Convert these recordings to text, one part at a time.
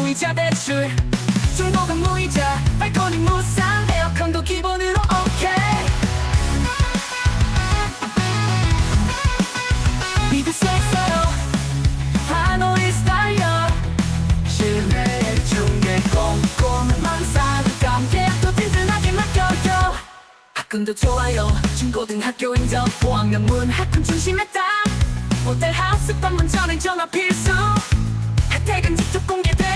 무이자 대출. 중고금 무이자 발코니 무상 에어컨도 기본으로 오케이. 믿을 수 있어요 하노이 스타일요 실내 중개 꼼꼼한 상담 계약도 든든하게 맡겨요. 학군도 좋아요. 중고등학교 인정 5학년 문 학군 중심에 딱 모델 하우스 방문 전에 전화 필수. 혜택은 직접 공개돼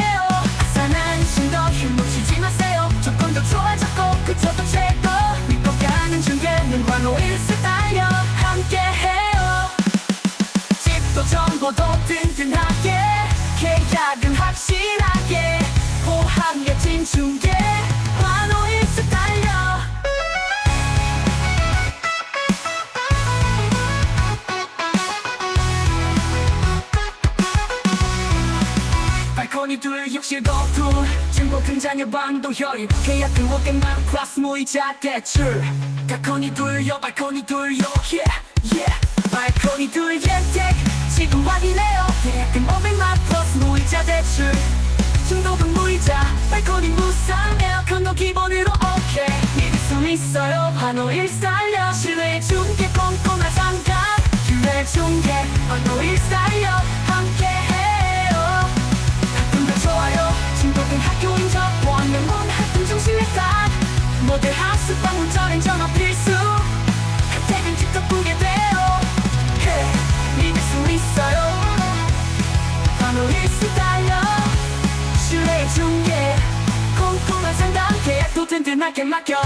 정보도 든든하게 계약은 확실하게 호황의 진중계 환호일 스타일요 발코니 둘 욕실도 둘 중고 등장의 방도 효율 계약금 500만 플러스 무이자 대출. 발코니 둘요 발코니 둘요 yeah yeah 발코니 둘 옌텍 확인해요. 계약금 500만 플러스 무이자 대출. 중도금 무이자. 발코니 무상 에어컨도 기본으로 오케이. 믿을 수 있어요. 환호일 살 중계. 꼼꼼한 상담 계약도 든든하게 맡겨